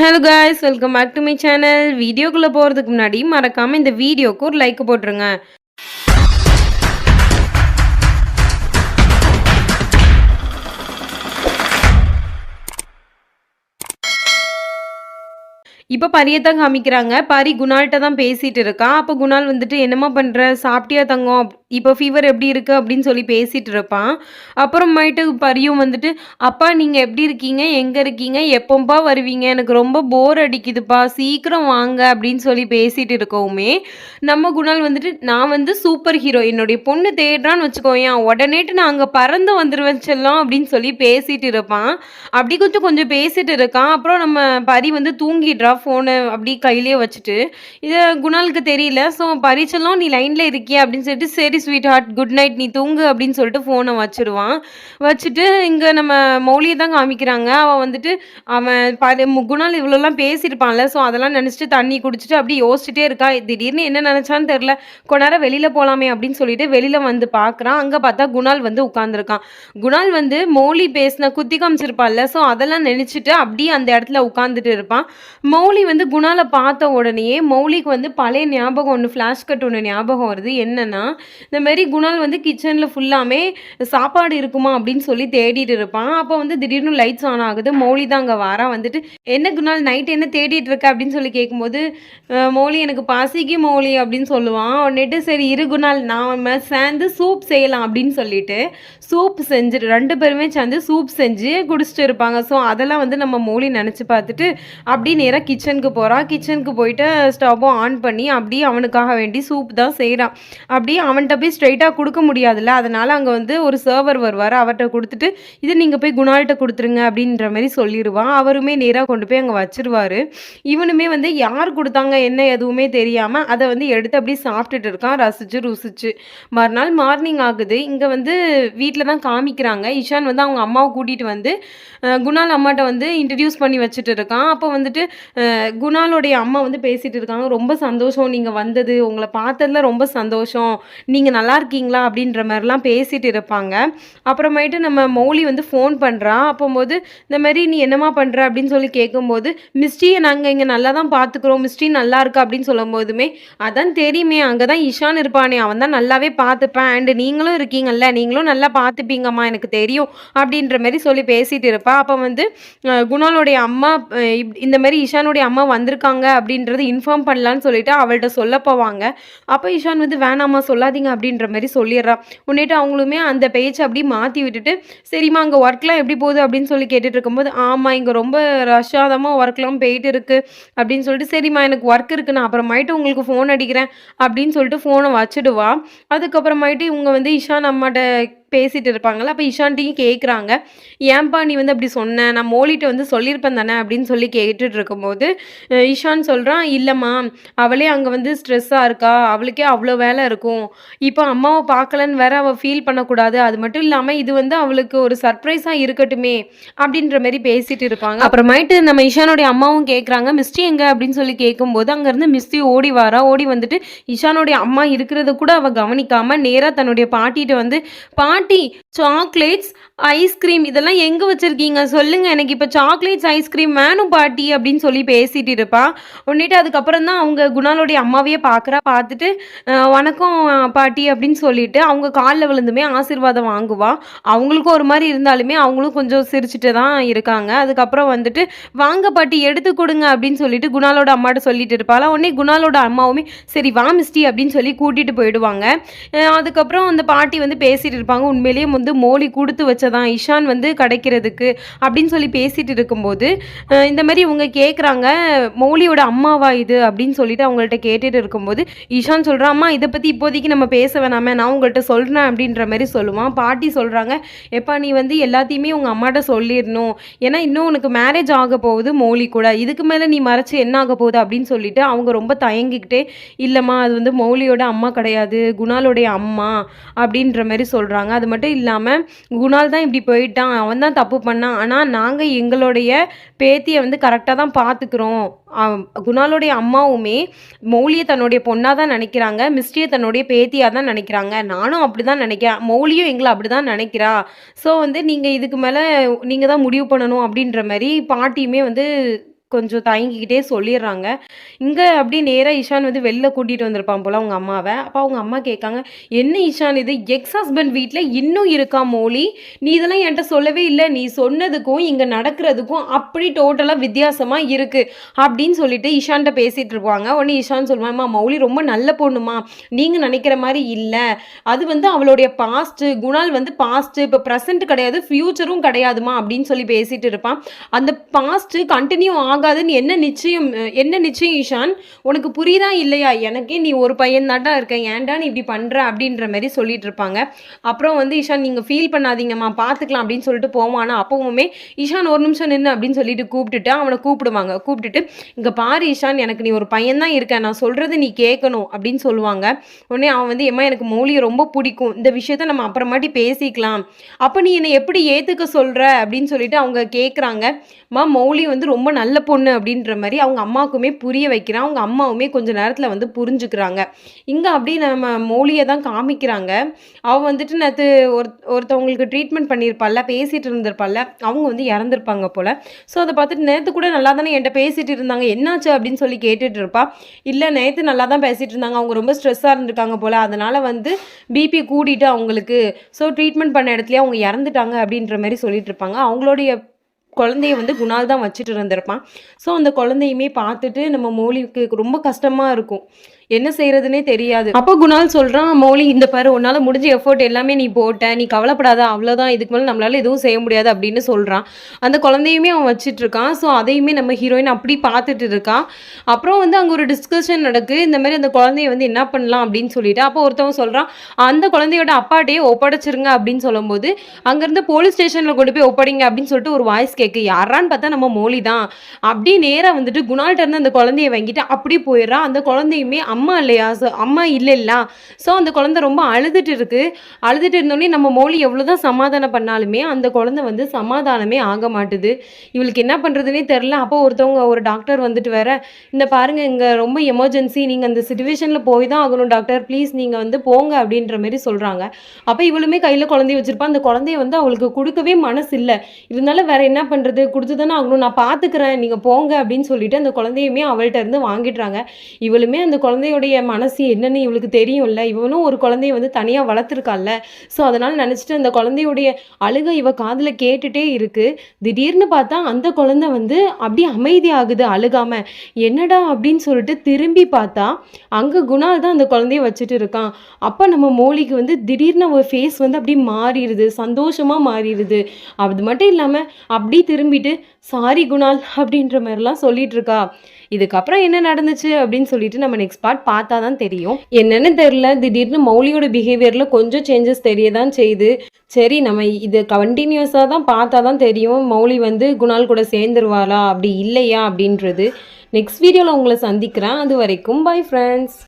Hello guys welcome back to my channel வீடியோக்குள்ளே போகிறதுக்கு முன்னாடி மறக்காமல் இந்த வீடியோக்கு ஒரு லைக் போட்டுருங்க. இப்போ பரியை தான் காமிக்கிறாங்க. பரி குணால்கிட்ட தான் பேசிகிட்டு இருக்கான் அப்போ குணால் வந்துட்டு என்னம்மா பண்ணுற சாப்பிட்டியா தங்கம்? இப்போ ஃபீவர் எப்படி இருக்குது அப்படின்னு சொல்லி பேசிகிட்டு இருப்பான். அப்புறமேட்டு பரியும் வந்துட்டு அப்பா நீங்கள் எப்படி இருக்கீங்க? எங்கே இருக்கீங்க? எப்போப்பா வருவீங்க? எனக்கு ரொம்ப போர் அடிக்குதுப்பா. சீக்கிரம் வாங்க அப்படின்னு சொல்லி பேசிகிட்டு இருக்கவுமே நம்ம குணால் வந்துட்டு நான் வந்து சூப்பர் ஹீரோ என்னுடைய பொண்ணு தேடுறான்னு வச்சுக்கோயேன். உடனேட்டு நான் அங்கே பறந்து வந்துடுவேன் செல்லம் அப்படின்னு சொல்லி பேசிகிட்டு இருப்பான். அப்படி கொஞ்சம் கொஞ்சம் பேசிகிட்டு இருக்கான். அப்புறம் நம்ம பரி வந்து தூங்கிடுறா. ஃபோனை அப்படி கையிலேயே வச்சுட்டு. இதை குணாலுக்கு தெரியல. ஸோ பரிச்செல்லாம் நீ லைனில் இருக்கியா? அப்படின்னு சொல்லிட்டு சரி ஸ்வீட் ஹார்ட் குட் நைட் நீ தூங்கு அப்படின்னு சொல்லிட்டு ஃபோனை வச்சிருவான். வச்சுட்டு இங்கே நம்ம மௌலியை தான் காமிக்கிறாங்க. அவன் வந்துட்டு அவன் பதி குணால் இவ்வளோலாம் பேசியிருப்பான்ல. ஸோ அதெல்லாம் நினச்சிட்டு தண்ணி குடிச்சிட்டு அப்படி யோசிச்சுட்டே இருக்கா. திடீர்னு என்ன நினச்சான்னு தெரில. கொஞ்ச நேரம் வெளியில் போகலாமே அப்படின்னு சொல்லிட்டு வெளியில் வந்து பார்க்குறான். அங்கே பார்த்தா குணால் வந்து உட்காந்துருக்கான் குணால் வந்து மௌலி பேசின குத்தி காமிச்சிருப்பான்ல. ஸோ அதெல்லாம் நினச்சிட்டு அப்படியே அந்த இடத்துல உட்காந்துட்டு இருப்பான். மௌலி வந்து குணாலை பார்த்த உடனேயே மௌலிக்கு வந்து பழைய ஞாபகம் ஒன்று ஃப்ளாஷ் கட் ஒன்று ஞாபகம் வருது. என்னன்னா இந்த மாரி குணால் வந்து கிச்சனில் ஃபுல்லாமே சாப்பாடு இருக்குமா அப்படின்னு சொல்லி தேடிட்டு இருப்பான். அப்போ வந்து திடீர்னு லைட்ஸ் ஆன் ஆகுது. மௌலி தான் அங்கே வாரா. வந்துட்டு என்ன குணால் நைட் என்ன தேடிட்டு இருக்க? அப்படின்னு சொல்லி கேட்கும்போது மௌலி எனக்கு பாசிக்கு மௌலி அப்படின்னு சொல்லுவான். உடனேட்டு சரி இரு குணால் நாம சேர்ந்து சூப் செய்யலாம் அப்படின்னு சொல்லிட்டு சூப் செஞ்சு ரெண்டு பேருமே சேர்ந்து சூப் செஞ்சு குடிச்சிட்டு இருப்பாங்க. ஸோ அதெல்லாம் வந்து நம்ம மௌலி நினச்சி பார்த்துட்டு அப்படியே நேராக கிச்சனுக்கு போகிறான் கிச்சனுக்கு போயிட்டு ஸ்டவ்வும் ஆன் பண்ணி அப்படியே அவனுக்காக வேண்டி சூப் தான் செய்கிறான் அப்படியே அவன்கிட்ட போய் ஸ்ட்ரைட்டாக கொடுக்க முடியாதுல்ல? அதனால் அங்கே வந்து ஒரு சர்வர் வருவார் அவர்கிட்ட கொடுத்துட்டு இது நீங்கள் போய் குணால்கிட்ட கொடுத்துருங்க அப்படின்ற மாதிரி சொல்லிடுவான் அவருமே நேராக கொண்டு போய் அங்கே வச்சிருவாரு. இவனுமே வந்து யார் கொடுத்தாங்க என்ன எதுவுமே தெரியாமல் அதை வந்து எடுத்து அப்படியே சாப்பிட்டுட்டு இருக்கான். ரசிச்சு ருசிச்சு. மறுநாள் மார்னிங் ஆகுது. இங்கே வந்து வீட்டில் தான் காமிக்கிறாங்க. இஷான் வந்து அவங்க அம்மாவை கூட்டிகிட்டு வந்து குணால் அம்மாட்ட வந்து இன்ட்ரடியூஸ் பண்ணி வச்சுட்டு இருக்கான். அப்போ வந்துட்டு குணாலுடைய அம்மா வந்து பேசிகிட்டு இருக்காங்க. ரொம்ப சந்தோஷம் நீங்கள் வந்தது. உங்களை பார்த்ததுல ரொம்ப சந்தோஷம். நீங்கள் நல்லா இருக்கீங்களா அப்படின்ற மாதிரிலாம் பேசிகிட்டு இருப்பாங்க. அப்புறமேட்டு நம்ம மௌலி வந்து ஃபோன் பண்ணுறான் அப்போம்போது இந்த மாதிரி நீ என்னம்மா பண்ணுற அப்படின்னு சொல்லி கேட்கும்போது மிஸ்டியை நாங்கள் இங்கே நல்லா தான் பார்த்துக்குறோம் மிஸ்டி நல்லா இருக்கா? அப்படின்னு சொல்லும் போதுமே அதான் தெரியுமே அங்கே தான் இஷான் இருப்பானே. அவன் தான் நல்லாவே பார்த்துப்பேன் அண்டு நீங்களும் இருக்கீங்கல்ல. நீங்களும் நல்லா பார்த்துப்பீங்கம்மா எனக்கு தெரியும். அப்படின்ற மாதிரி சொல்லி பேசிகிட்டு இருப்பா. அப்போ வந்து குணாலோடைய அம்மா இப்- இந்த மாதிரி இஷானுடைய அம்மா வந்திருக்காங்க அப்படின்றது இன்ஃபார்ம் பண்ணலான்னு சொல்லிட்டு அவள்கிட்ட சொல்ல போவாங்க. அப்போ இஷான் வந்து வேணாமா சொல்லாதீங்க அப்படின்ற மாதிரி சொல்லிடுறான் உன்னிட்டு அவங்களுமே அந்த பேச்சை அப்படியே மாற்றி விட்டுட்டு சரிம்மா அங்கே ஒர்க்லாம் எப்படி போகுது அப்படின்னு சொல்லி கேட்டுட்டு இருக்கும்போது ஆமாம் இங்கே ரொம்ப ரஷ்ஷாதமாக ஒர்க்லாம் போயிட்டு இருக்குது அப்படின்னு சொல்லிட்டு சரிம்மா எனக்கு ஒர்க் இருக்குது நான் அப்புறமாயிட்டு உங்களுக்கு ஃபோன் அடிக்கிறேன் அப்படின்னு சொல்லிட்டு ஃபோனை வச்சுடுவா. அதுக்கப்புறமாயிட்டு இவங்க வந்து இஷான் அம்மாட்ட பேசிட்டு இருப்பாங்கள்ல அப்போ இஷான்ட்டையும் கேட்குறாங்க ஏன்பா நீ வந்து அப்படி சொன்ன? நான் மோலிட்ட வந்து சொல்லியிருப்பேன் தானே அப்படின்னு சொல்லி கேட்டுட்டு இருக்கும்போது இஷான் சொல்கிறான் இல்லைம்மா அவளே அங்கே வந்து ஸ்ட்ரெஸ்ஸாக இருக்கா? அவளுக்கே அவ்வளோ வேலை இருக்கும். இப்போ அம்மாவை பார்க்கலன்னு வேற அவள் ஃபீல் பண்ணக்கூடாது. அது மட்டும் இல்லாமல் இது வந்து அவளுக்கு ஒரு சர்ப்ரைஸாக இருக்கட்டுமே அப்படின்ற மாதிரி பேசிட்டு இருப்பாங்க. அப்புறமாயிட்டு நம்ம இஷானுடைய அம்மாவும் கேட்குறாங்க மிஸ்டி எங்க? அப்படின்னு சொல்லி கேட்கும்போது அங்கேருந்து மிஸ்டி ஓடி வாரா. ஓடி வந்துட்டு இஷானுடைய அம்மா இருக்கிறத கூட அவள் கவனிக்காமல் நேராக தன்னுடைய பாட்டிகிட்ட வந்து பாட்டி மாட்டி சாக்லேட்ஸ் ஐஸ்கிரீம் இதெல்லாம் எங்கே வச்சுருக்கீங்க? சொல்லுங்கள் எனக்கு இப்போ சாக்லேட்ஸ் ஐஸ்கிரீம் வேணும் பாட்டி அப்படின்னு சொல்லி பேசிட்டு இருப்பா. உன்னிட்டு அதுக்கப்புறம் தான் அவங்க குணாலோடைய அம்மாவையே பார்க்குறா பார்த்துட்டு வணக்கம் பாட்டி அப்படின்னு சொல்லிட்டு அவங்க காலில் விழுந்துமே ஆசீர்வாதம் வாங்குவா. அவங்களுக்கும் ஒரு மாதிரி இருந்தாலுமே அவங்களும் கொஞ்சம் சிரிச்சுட்டு தான் இருக்காங்க. அதுக்கப்புறம் வந்துட்டு வாங்க பாட்டி எடுத்து கொடுங்க அப்படின்னு சொல்லிட்டு குணாலோட அம்மாட்ட சொல்லிட்டு இருப்பாள். உடனே குணாலோட அம்மாவுமே சரி வா மிஸ்டி அப்படின்னு சொல்லி கூட்டிட்டு போயிடுவாங்க. அதுக்கப்புறம் அந்த பாட்டி வந்து பேசிட்டு இருப்பாங்க. உண்மையிலேயே வந்து மோலி கொடுத்து வச்சதான் இஷான் வந்து கிடைக்கிறதுக்கு அப்படின்னு சொல்லி பேசிட்டு இருக்கும்போது இந்த மாதிரி இவங்க கேட்குறாங்க மௌலியோட அம்மாவா இது அப்படின்னு சொல்லிட்டு அவங்கள்ட்ட கேட்டுட்டு இருக்கும்போது இஷான் சொல்கிறான் அம்மா இதை பற்றி இப்போதைக்கு நம்ம பேச வேணாமே நான் உங்கள்கிட்ட சொல்கிறேன் அப்படின்ற மாதிரி சொல்லுவான். பாட்டி சொல்கிறாங்க எப்பா நீ வந்து எல்லாத்தையுமே உங்கள் அம்மாட்ட சொல்லிடணும். ஏன்னா இன்னும் உனக்கு மேரேஜ் ஆக போகுது மௌலி கூட. இதுக்கு மேலே நீ மறைச்சு என்ன ஆக போகுது? அப்படின்னு சொல்லிட்டு அவங்க ரொம்ப தயங்கிக்கிட்டே இல்லைம்மா அது வந்து மௌலியோட அம்மா கிடையாது குணாலுடைய அம்மா அப்படின்ற மாதிரி சொல்கிறாங்க அது மட்டும் இல்லை இல்லாமல் குணால் தான் இப்படி போயிட்டான். அவன் தான் தப்பு பண்ணான். ஆனால் நாங்கள் எங்களுடைய பேத்தியை வந்து கரெக்டாக தான் பார்த்துக்குறோம். குணாலுடைய அம்மாவுமே மௌலியை தன்னுடைய பொண்ணாக தான் நினைக்கிறாங்க. மிஸ்டியை தன்னுடைய பேத்தியாக தான் நினைக்கிறாங்க. நானும் அப்படி தான் நினைக்கிறேன். மௌலியும் எங்களை அப்படி தான் நினைக்கிறா. ஸோ வந்து நீங்கள் இதுக்கு மேலே நீங்கள் தான் முடிவு பண்ணணும் அப்படின்ற மாதிரி பாட்டியுமே வந்து கொஞ்சம் தயங்கிக்கிட்டே சொல்லிடுறாங்க. இங்கே அப்படியே நேராக இஷான் வந்து வெளில கூட்டிகிட்டு வந்திருப்பான் போல் அவங்க அம்மாவை. அப்போ அவங்க அம்மா கேட்காங்க என்ன இஷான் இது? எக்ஸ் ஹஸ்பண்ட் வீட்டில் இன்னும் இருக்கா மோலி? நீ இதெல்லாம் என்கிட்ட சொல்லவே இல்லை. நீ சொன்னதுக்கும் இங்கே நடக்கிறதுக்கும் அப்படி டோட்டலாக வித்தியாசமாக இருக்குது அப்படின்னு சொல்லிட்டு இஷான்கிட்ட பேசிகிட்டு இருப்பாங்க. உடனே இஷான் சொல்லுவாம்மா மௌலி ரொம்ப நல்ல பொண்ணுமா நீங்கள் நினைக்கிற மாதிரி இல்லை. அது வந்து அவளுடைய பாஸ்ட்டு குணால் வந்து பாஸ்ட்டு இப்போ ப்ரெசென்ட் கிடையாது ஃப்யூச்சரும் கிடையாதுமா அப்படின்னு சொல்லி பேசிகிட்டு இருப்பான். அந்த பாஸ்ட்டு கண்டினியூ ஆகாதுன்னு என்ன நிச்சயம் என்ன நிச்சயம் ஈஷான்? உனக்கு புரியுதா இல்லையா? எனக்கே நீ ஒரு பையன் தாட்டா இருக்க ஏன்டா நீ இப்படி பண்ணுற அப்படின்ற மாதிரி சொல்லிட்டு இருப்பாங்க. அப்புறம் வந்து ஈஷான் நீங்கள் ஃபீல் பண்ணாதீங்கம்மா. பார்த்துக்கலாம் அப்படின்னு சொல்லிட்டு போவான். அப்பவுமே ஈஷான் ஒரு நிமிஷம் நின்று அப்படின்னு சொல்லிட்டு கூப்பிட்டுட்டு அவனை கூப்பிடுவாங்க. கூப்பிட்டுட்டு இங்கே பாரு ஈஷான் எனக்கு நீ ஒரு பையன் தான் இருக்க நான் சொல்கிறது நீ கேட்கணும் அப்படின்னு சொல்லுவாங்க. உடனே அவன் வந்து ஏம்மா எனக்கு மௌலியை ரொம்ப பிடிக்கும். இந்த விஷயத்த நம்ம அப்புறமாட்டி பேசிக்கலாம். அப்போ நீ என்னை எப்படி ஏற்றுக்க சொல்கிற அப்படின்னு சொல்லிட்டு அவங்க கேட்குறாங்க மா மௌலி வந்து ரொம்ப நல்ல பொண்ணு அப்படின்ற மாதிரி அவங்க அம்மாவுக்குமே புரிய வைக்கிறான். அவங்க அம்மாவுமே கொஞ்சம் நேரத்தில் வந்து புரிஞ்சுக்கிறாங்க. இங்கே அப்படி நம்ம மௌலியை தான் காமிக்கிறாங்க. அவள் வந்துட்டு நேற்று ஒரு ஒருத்தவங்களுக்கு ட்ரீட்மெண்ட் பண்ணியிருப்பாள்ல பேசிகிட்டு இருந்திருப்பாள்ல அவங்க வந்து இறந்துருப்பாங்க போல். ஸோ அதை பார்த்துட்டு நேற்று கூட நல்லா தானே என்கிட்ட பேசிகிட்டு இருந்தாங்க. என்னாச்சு அப்படின்னு சொல்லி கேட்டுட்டு இருப்பா. இல்லை நேற்று நல்லா தான் பேசிகிட்டு இருந்தாங்க. அவங்க ரொம்ப ஸ்ட்ரெஸ்ஸாக இருந்திருக்காங்க போல். அதனால் வந்து பிபி கூடிட்டு அவங்களுக்கு ஸோ ட்ரீட்மெண்ட் பண்ண இடத்துலயே அவங்க இறந்துட்டாங்க அப்படின்ற மாதிரி சொல்லிட்டு இருப்பாங்க. அவங்களுடைய குழந்தைய வந்து குணால் தான் வச்சுட்டு இருந்திருப்பான். ஸோ அந்த குழந்தையுமே பார்த்துட்டு நம்ம மோலிக்கு ரொம்ப கஷ்டமாக இருக்கும். என்ன செய்யறதுனே தெரியாது. அப்போ குணால் சொல்றான் மௌலி இந்த பாரு உன்னால முடிஞ்ச எஃபோர்ட் எல்லாமே நீ போட்ட நீ கவலைப்படாத அவ்வளோதான் இதுக்கு மேலே நம்மளால எதுவும் செய்ய முடியாது அப்படின்னு சொல்றான். அந்த குழந்தையுமே அவன் வச்சிட்டு இருக்கான். ஸோ அதையுமே நம்ம ஹீரோயின் அப்படி பார்த்துட்டு இருக்கான் அப்புறம் வந்து அங்கே ஒரு டிஸ்கஷன் நடக்கு. இந்த மாதிரி அந்த குழந்தைய வந்து என்ன பண்ணலாம் அப்படின்னு சொல்லிட்டு அப்போ ஒருத்தவன் சொல்றான் அந்த குழந்தையோட அப்பாட்டையே ஒப்படைச்சிருங்க அப்படின்னு சொல்லும்போது அங்கேருந்து போலீஸ் ஸ்டேஷனில் கொண்டு போய் ஒப்படைங்க அப்படின்னு சொல்லிட்டு ஒரு வாய்ஸ் கேட்கு யாரான்னு பார்த்தா நம்ம மோலி தான். அப்படியே நேராக வந்துட்டு குணால்கிட்ட இருந்து அந்த குழந்தைய வாங்கிட்டு அப்படியே போயிடுறான். அந்த குழந்தையுமே அம்மா இல்லையா? ஸோ அம்மா இல்லைல்ல. ஸோ அந்த குழந்தை ரொம்ப அழுதுட்டு இருக்குது அழுதுட்டு இருந்தோடனே நம்ம மோலி எவ்வளோதான் சமாதானம் பண்ணாலுமே அந்த குழந்தை வந்து சமாதானமே ஆக மாட்டுது. இவளுக்கு என்ன பண்ணுறதுனே தெரில அப்போ ஒருத்தவங்க ஒரு டாக்டர் வந்துட்டு வேற இந்த பாருங்கள் இங்கே ரொம்ப எமர்ஜென்சி நீங்கள் அந்த சுச்சுவேஷனில் போய் தான் ஆகணும் டாக்டர். ப்ளீஸ் நீங்கள் வந்து போங்க அப்படின்ற மாதிரி சொல்கிறாங்க அப்போ இவளுமே கையில் குழந்தைய வச்சுருப்பா. அந்த குழந்தைய வந்து அவளுக்கு கொடுக்கவே மனசு இல்லை. இருந்தாலும் வேற என்ன பண்ணுறது கொடுத்து தானே ஆகணும். நான் பார்த்துக்கிறேன் நீங்கள் போங்க அப்படின்னு சொல்லிட்டு அந்த குழந்தையுமே அவள்கிட்ட இருந்து வாங்கிடுறாங்க. இவளுமே அந்த குழந்தைய குழந்தையுடைய மனசு என்னென்னு இவளுக்கு தெரியும்ல. இவனும் ஒரு குழந்தைய வந்து தனியாக வளர்த்துருக்காள்ல ஸோ அதனால் நினச்சிட்டு அந்த குழந்தையுடைய அழுகை இவ காதில் கேட்டுட்டே இருக்கு. திடீர்னு பார்த்தா அந்த குழந்தை வந்து அப்படியே அமைதியாகுது அழுகாமல் என்னடா அப்படின்னு சொல்லிட்டு திரும்பி பார்த்தா அங்கே குணால் தான் அந்த குழந்தைய வச்சுட்டு இருக்கான். அப்போ நம்ம மோலிக்கு வந்து திடீர்னு ஒரு ஃபேஸ் வந்து அப்படியே மாறிடுது சந்தோஷமாக மாறிடுது. அது மட்டும் இல்லாமல் அப்படி திரும்பிட்டு சாரி குணால் அப்படின்ற மாதிரிலாம் சொல்லிட்டு இருக்கா. இதுக்கப்புறம் என்ன நடந்துச்சு அப்படின்னு சொல்லிட்டு நம்ம நெக்ஸ்ட் பார்ட் பார்த்தா தான் தெரியும். என்னன்னு தெரியல. திடீர்னு மௌலியோட பிஹேவியரில் கொஞ்சம் சேஞ்சஸ் தெரிய தான் செய்யுது. சரி நம்ம இது கண்டினியூஸாக தான் பார்த்தா தான் தெரியும். மௌலி வந்து குணால் கூட சேர்ந்துருவாளா? அப்படி இல்லையா? அப்படின்றது. நெக்ஸ்ட் வீடியோவில் உங்களை சந்திக்கிறேன். அது வரைக்கும் பை ஃப்ரெண்ட்ஸ்